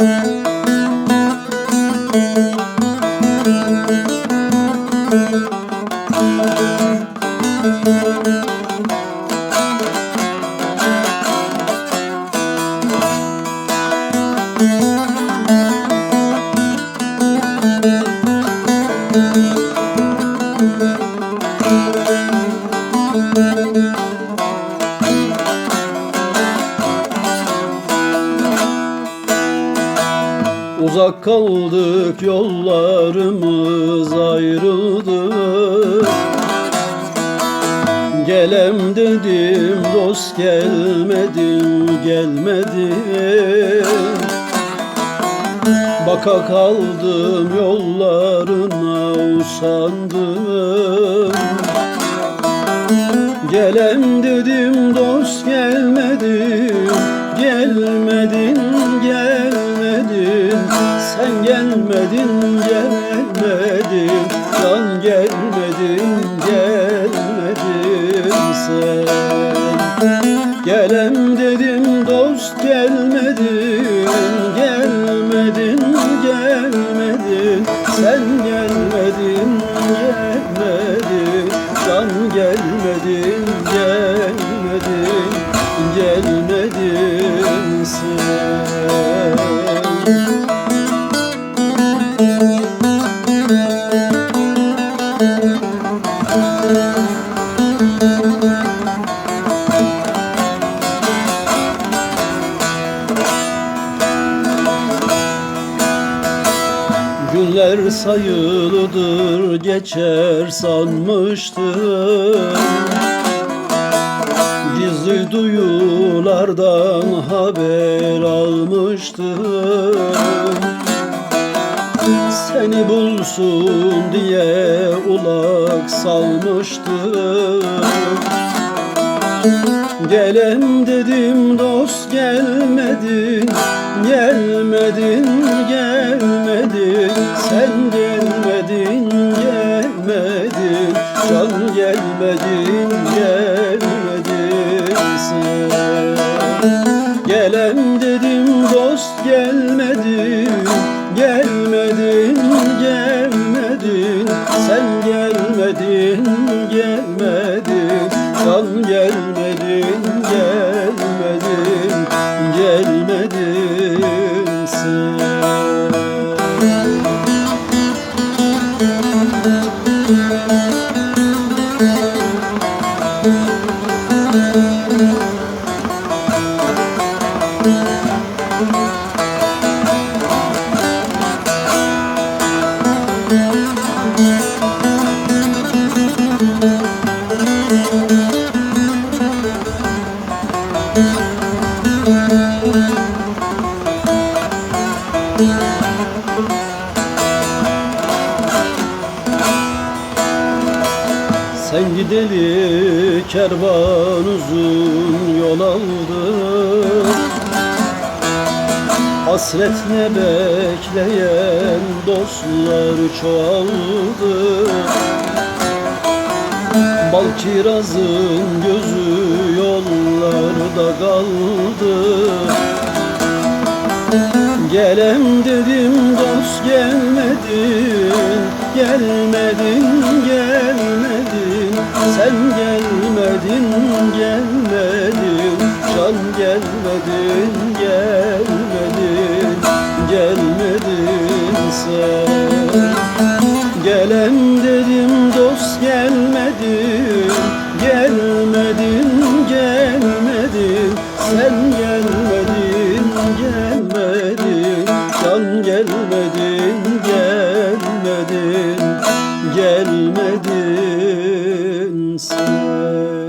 Müzik Uzak kaldık yollarımız ayrıldı. Gelem dedim dost gelmedim gelmedim. Baka kaldım yollarına usandım. Gelem dedim dost gelmedim gelmedin Sen gelmedin gelmedin Can gelmedin gelmedin sen. Gelem dedim dost gelmedin. Gelmedin gelmedin. Sen gelmedin gelmedin. Can gelmedin gelmedin. Gelmedin sen sayılıdır geçer sanmıştım Gizli duyulardan haber almıştım Seni bulsun diye ulak salmıştım Gelem dedim dost gelmedin. Gelmedin gelmedin. Sen gelmedin gelmedin. Can gelmedin gelmedin. Sen Gelem dedim dost gelmedin. Gelmedin gelmedin. Sen gelmedin Sen gideli kervan uzun yol aldı. Hasretle bekleyen dostlar çoğaldı. Bal kirazın gözü yollarda kaldı. Gelem dedim dost Gelmedin gelmedin sen gelmedin gelmedin Can gelmedin gelmedin Gelmedin sen. Gelen dedim dost gelmedin. Gelmedin gelmedin. Sen gelmedin gelmedin. Can gelmedin gelmedin. Gelmedin. and.